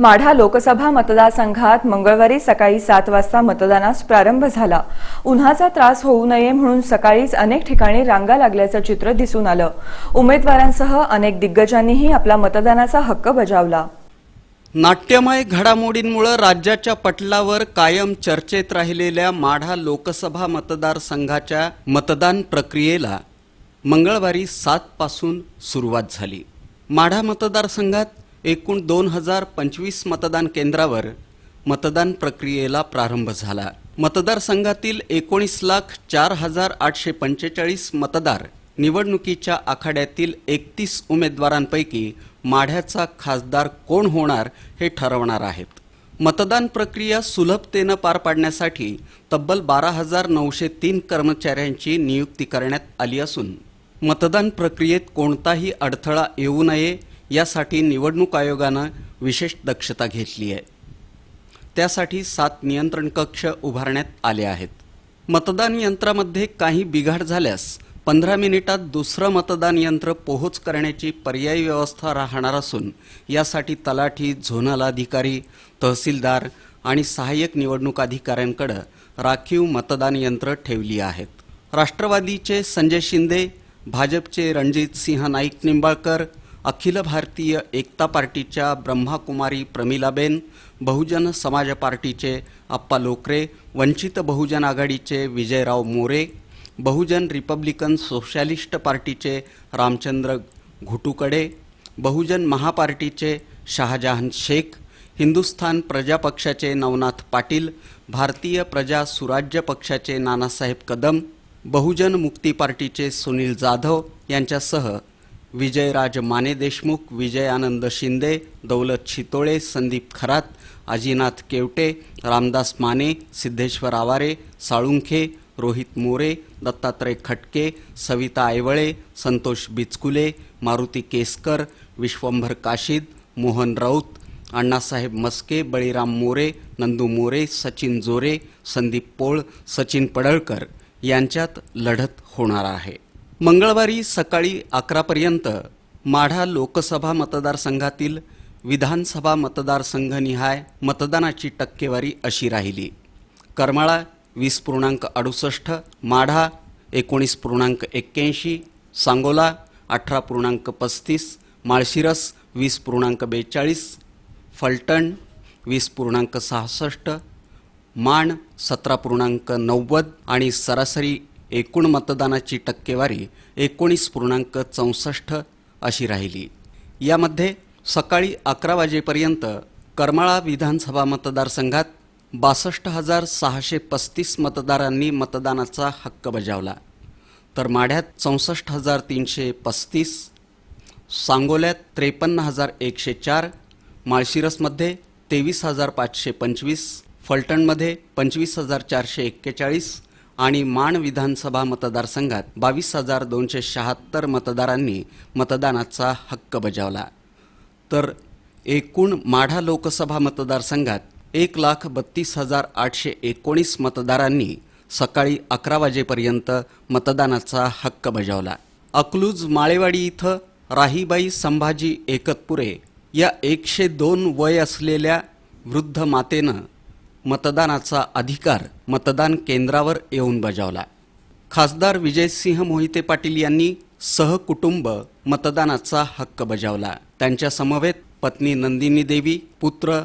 माढा लोकसभा मतदारसंघात मंगळवारी सकाळी सात वाजता मतदानास प्रारंभ झाला. उन्हाचा त्रास होऊ नये म्हणून सकाळीच अनेक ठिकाणी रांगा लागल्याचं चित्र दिसून आलं. उमेदवारांसह अनेक दिग्गजांनीही आपला मतदानाचा हक्क बजावला. नाट्यमय घडामोडींमुळे राज्याच्या पटलावर कायम चर्चेत राहिलेल्या माढा लोकसभा मतदारसंघाच्या मतदान प्रक्रियेला मंगळवारी सातपासून सुरुवात झाली. माढा मतदारसंघात एकूण दोन हजार पंचवीस मतदान केंद्रावर मतदान प्रक्रियेला प्रारंभ झाला. मतदारसंघातील एकोणीस लाख चार हजार आठशे पंचेचाळीस मतदार निवडणुकीच्या आखाड्यातील एकतीस उमेदवारांपैकी माढ्याचा खासदार कोण होणार हे ठरवणार आहेत. मतदान प्रक्रिया सुलभतेनं पार पाडण्यासाठी तब्बल बारा हजार नऊशे तीन कर्मचाऱ्यांची नियुक्ती करण्यात आली असून मतदान प्रक्रियेत कोणताही अडथळा येऊ नये यासाठी निवडणूक आयोगानं विशेष दक्षता घेतली आहे. त्यासाठी सात नियंत्रण कक्ष उभारण्यात आले आहेत. मतदान यंत्रामध्ये काही बिघाड झाल्यास पंधरा मिनिटात दुसरं मतदान यंत्र पोहोच करण्याची पर्यायी व्यवस्था राहणार असून यासाठी तलाठी झोनल अधिकारी तहसीलदार आणि सहाय्यक निवडणूक अधिकाऱ्यांकडं राखीव मतदान यंत्र ठेवली आहेत. राष्ट्रवादीचे संजय शिंदे भाजपचे रणजित सिंह नाईक निंबाळकर अखिल भारतीय एकता पार्टीच्या ब्रह्माकुमारी प्रमिलाबेन बहुजन समाज पार्टीचे आप्पा लोकरे वंचित बहुजन आघाडीचे विजयराव मोरे बहुजन रिपब्लिकन सोशॅलिस्ट पार्टीचे रामचंद्र घुटुकडे बहुजन महापार्टीचे शहाजहान शेख हिंदुस्थान प्रजा पक्षाचे नवनाथ पाटील भारतीय प्रजा सुराज्य पक्षाचे नानासाहेब कदम बहुजन मुक्ती पार्टीचे सुनील जाधव यांच्यासह विजयराज माने देशमुख विजयानंद शिंदे दौलत शितोळे संदीप खरात अजिनाथ केवटे रामदास माने सिद्धेश्वर आवारे साळुंखे रोहित मोरे दत्तात्रय खटके सविता आयवळे संतोष बिचकुले मारुती केसकर विश्वंभर काशीद मोहन राऊत अण्णासाहेब मस्के बळीराम मोरे नंदू मोरे सचिन जोरे संदीप पोळ सचिन पडळकर यांच्यात लढत होणार आहे. मंगळवारी सकाळी अकरापर्यंत माढा लोकसभा मतदारसंघातील विधानसभा मतदारसंघनिहाय मतदानाची टक्केवारी अशी राहिली. करमाळा वीस पूर्णांक अडुसष्ट माढा एकोणीस पूर्णांक एक्क्याऐंशी सांगोला अठरा पूर्णांक पस्तीस माळशिरस वीस पूर्णांक बेचाळीस फलटण वीस पूर्णांक सहासष्ट माण सतरा पूर्णांक नव्वद आणि सरासरी एकूण मतदानाची टक्केवारी एकोणीस पूर्णांक चौसष्ट अशी राहिली. यामध्ये सकाळी अकरा वाजेपर्यंत करमाळा विधानसभा मतदारसंघात बासष्ट हजार सहाशे पस्तीस मतदारांनी मतदानाचा हक्क बजावला. तर माढ्यात चौसष्ट हजार तीनशे पस्तीस सांगोल्यात त्रेपन्न हजार एकशे चार माळशिरसमध्ये तेवीस हजार पाचशे पंचवीस फलटणमध्ये पंचवीस हजार चारशे एक्केचाळीस आणि माण विधानसभा मतदारसंघात बावीस हजार दोनशे शहात्तर मतदारांनी मतदानाचा हक्क बजावला. तर एकूण माढा लोकसभा मतदारसंघात एक लाख बत्तीस हजार आठशे एकोणीस मतदारांनी सकाळी अकरा वाजेपर्यंत मतदानाचा हक्क बजावला. अकलूज माळेवाडी इथं राहीबाई संभाजी एकतपुरे या एकशे दोन वय असलेल्या वृद्ध मातेनं मतदानाचा अधिकार मतदान केंद्रावर येऊन बजावला. खासदार विजयसिंह मोहिते पाटील यांनी सहकुटुंब मतदानाचा हक्क बजावला. त्यांच्या समवेत पत्नी नंदिनी देवी पुत्र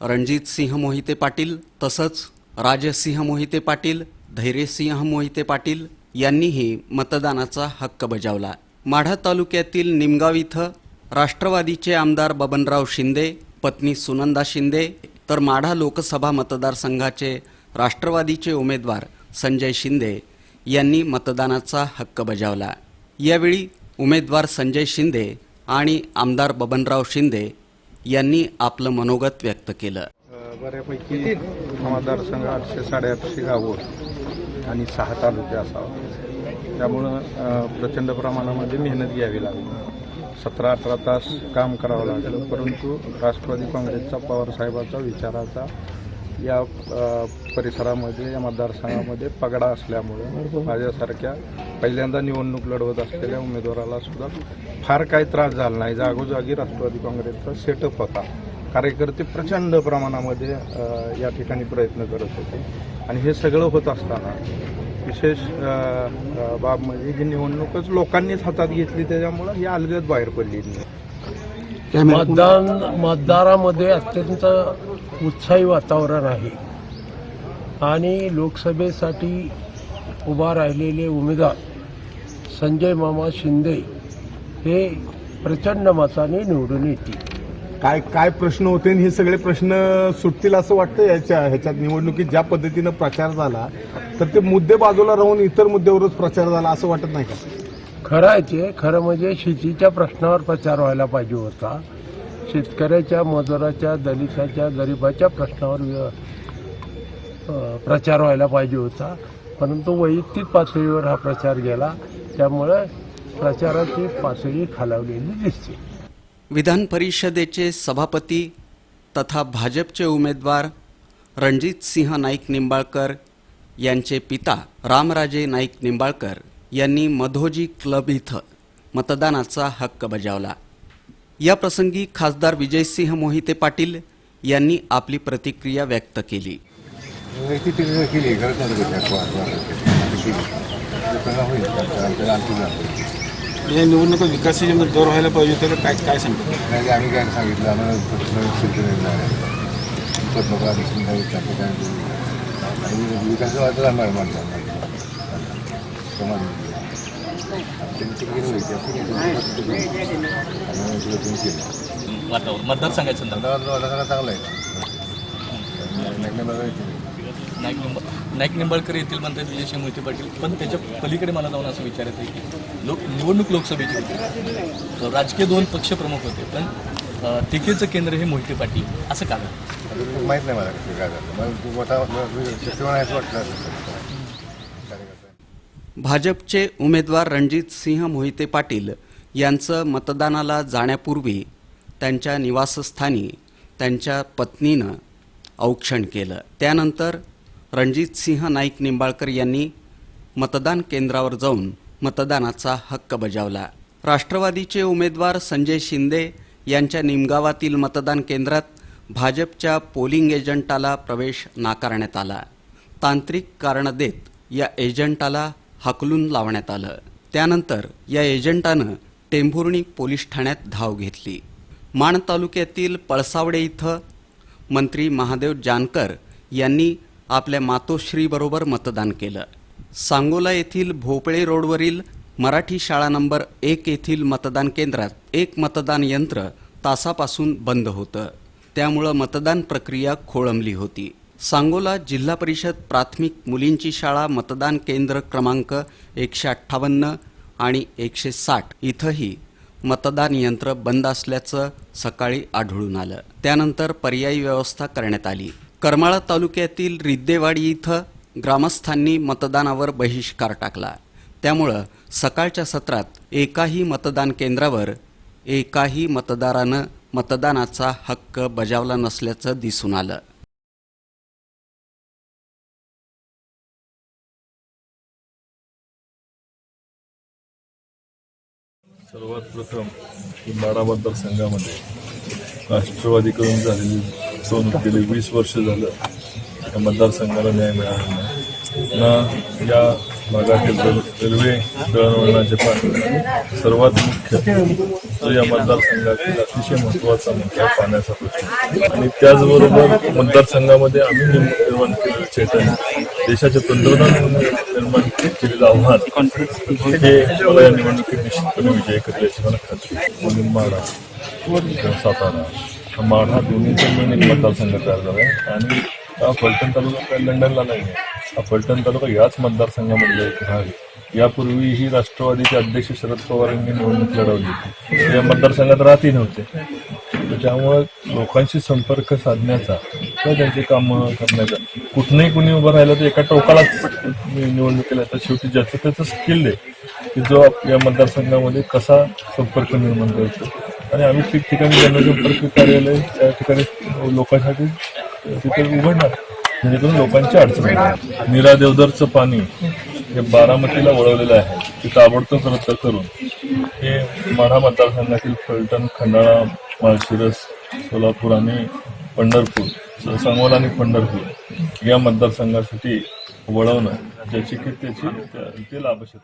रणजित सिंह मोहिते पाटील तसंच राजसिंह मोहिते पाटील धैर्यसिंह मोहिते पाटील यांनीही मतदानाचा हक्क बजावला. माढा तालुक्यातील निमगाव इथं राष्ट्रवादीचे आमदार बबनराव शिंदे पत्नी सुनंदा शिंदे तर माढा लोकसभा मतदारसंघाचे राष्ट्रवादीचे उमेदवार संजय शिंदे यांनी मतदानाचा हक्क बजावला. यावेळी उमेदवार संजय शिंदे आणि आमदार बबनराव शिंदे यांनी आपलं मनोगत व्यक्त केलं. बऱ्यापैकी मतदारसंघ आठशे साडेआठशे गावं आणि सहा तालुके असावं. त्यामुळं प्रचंड प्रमाणामध्ये मेहनत घ्यावी लागली. सतरा अठरा तास काम करावं लागलं. परंतु राष्ट्रवादी काँग्रेसचा पवारसाहेबाचा विचाराचा या परिसरामध्ये या मतदारसंघामध्ये पगडा असल्यामुळे माझ्यासारख्या पहिल्यांदा निवडणूक लढवत असलेल्या उमेदवाराला सुद्धा फार काही त्रास झाला नाही. जागोजागी राष्ट्रवादी काँग्रेसचा सेटअप होता. कार्यकर्ते प्रचंड प्रमाणामध्ये या ठिकाणी प्रयत्न करत होते. आणि हे सगळं होत असताना विशेष बाब म्हणजे ही निवडणूकच लोकांनीच हातात घेतली त्याच्यामुळं ही अलगद बाहेर पडली. मतदान मतदारामध्ये अत्यंत उत्साही वातावरण आहे. आणि लोकसभेसाठी उभा राहिलेले उमेदवार संजय मामा शिंदे हे प्रचंड मताने निवडून येतील. काय काय प्रश्न होते आणि हे सगळे प्रश्न सुटतील असं वाटतं याच्या ह्याच्यात निवडणुकीत ज्या पद्धतीनं प्रचार झाला तर ते मुद्दे बाजूला राहून इतर मुद्द्यावरच प्रचार झाला असं वाटत नाही का? खरं आहे ते. खरं म्हणजे शेतीच्या प्रश्नावर प्रचार व्हायला पाहिजे होता. शेतकऱ्याच्या मजुराच्या दलिताच्या गरिबाच्या प्रश्नावर प्रचार व्हायला पाहिजे होता. परंतु वैयक्तिक पातळीवर हा प्रचार गेला. त्यामुळे प्रचाराची पातळी खालावलेली दिसते. विधान परिषदेचे सभापती तथा भाजपचे उमेदवार रणजित सिंह नाईक निंबाळकर यांचे पिता रामराजे नाईक निंबाळकर यांनी मधोजी क्लब इथं मतदानाचा हक्क बजावला. या प्रसंगी खासदार विजयसिंह मोहिते पाटील यांनी आपली प्रतिक्रिया व्यक्त केली. केली या निवडणुका विकासाचे मुद्द्यावर व्हायला पाहिजे तर काय काय सांगतो? आम्ही काय सांगितलं आम्हाला नको दिसून काही विकास वाटत आम्हाला माणसं केलं. वातावरण मतदारसंघाच्या संदर्भात. चांगलं आहे. नाईक निंब नाईक निंबाळकर येथील म्हणतात विजयसिंह मोहिते पाटील पण त्याच्या पलीकडे मला जाऊन असं विचारत आहे की लोक निवडणूक लोकसभेची होती. राजकीय दोन पक्ष प्रमुख होते पण टीकेचं केंद्र हे मोहिते पाटील असं का माहीत नाही मला काय झालं. भाजपचे उमेदवार रणजित सिंह मोहिते पाटील यांचं मतदानाला जाण्यापूर्वी त्यांच्या निवासस्थानी त्यांच्या पत्नीनं औक्षण केलं. त्यानंतर रणजित सिंह नाईक निंबाळकर यांनी मतदान केंद्रावर जाऊन मतदानाचा हक्क बजावला. राष्ट्रवादीचे उमेदवार संजय शिंदे यांच्या निमगावातील मतदान केंद्रात भाजपच्या पोलिंग एजंटाला प्रवेश नाकारण्यात आला. तांत्रिक कारणं देत या एजंटाला हाकलून लावण्यात आलं. त्यानंतर या एजंटानं टेंभुर्णी पोलीस ठाण्यात धाव घेतली. माण तालुक्यातील पळसावडे इथं मंत्री महादेव जानकर यांनी आपल्या मातोश्रीबरोबर मतदान केलं. सांगोला येथील भोपळे रोडवरील मराठी शाळा नंबर एक येथील मतदान केंद्रात एक मतदान यंत्र तासापासून बंद होतं. त्यामुळं मतदान प्रक्रिया खोळंबली होती. सांगोला जिल्हा परिषद प्राथमिक मुलींची शाळा मतदान केंद्र क्रमांक एकशे अठ्ठावन्न आणि एकशे साठ इथंही मतदान यंत्र बंद असल्याचं सकाळी आढळून आलं. त्यानंतर पर्यायी व्यवस्था करण्यात आली. करमाळा तालुक्यातील रिद्देवाडी इथं ग्रामस्थांनी मतदानावर बहिष्कार टाकला. त्यामुळं सकाळच्या सत्रात एकाही मतदान केंद्रावर एकाही मतदारानं मतदानाचा हक्क बजावला नसल्याचं दिसून आलं. सर्वात प्रथम ही मतदारसंघामध्ये राष्ट्रवादीकडून झालेली फसवणूक गेली. वीस वर्ष झालं या मतदारसंघाला न्याय मिळाला नाही. ना या भागातील रेल्वे दळणवळणाचे पाणी. सर्वात मुख्य तो या मतदारसंघातील अतिशय महत्त्वाचा मुद्दा पाण्याचा प्रश्न. आणि त्याचबरोबर मतदारसंघामध्ये आम्ही निर्माण केलेलं चैतन्य देशाचे पंतप्रधान निर्माण केलेलं आव्हान हे मला या निवडणुकीत निश्चितपणे विजय करेल याची मला खात्री आहे. सातारा. माढा हा दोन्हीचा मिळून एक मतदारसंघ तयार झाला आहे आणि हा फलटण तालुका काय लंडनला नाही आहे. हा फलटण तालुका याच मतदारसंघामधला एक भाग यापूर्वीही राष्ट्रवादीचे अध्यक्ष शरद पवार यांनी निवडणूक लढवली होती. या मतदारसंघात राहतही नव्हते. त्यामुळं लोकांशी संपर्क साधण्याचा किंवा त्यांची कामं करण्याचा कुठनंही कुणी उभं राहिलं तर एका टोकालाच निवडणूक केल्या तर शेवटी ज्याचं त्याचं स्किल आहे की जो या मतदारसंघामध्ये कसा संपर्क निर्माण करतो आणि आम्ही ठिकठिकाणी जनसंपर्क कार्यालय त्या ठिकाणी लोकांसाठी तिथे उघडणार. जेणेकरून लोकांची अडचण येणार. नीरा देवदरचं पाणी हे बारामतीला वळवलेलं आहे. ते ताबडतोब रद्द करून हे माढा मतदारसंघातील फलटण खंडाळा माळशिरस सोलापूर आणि पंढरपूर सांगोल आणि पंढरपूर या मतदारसंघासाठी वळवणं ज्याची की त्याची ते लाभक्षेत्र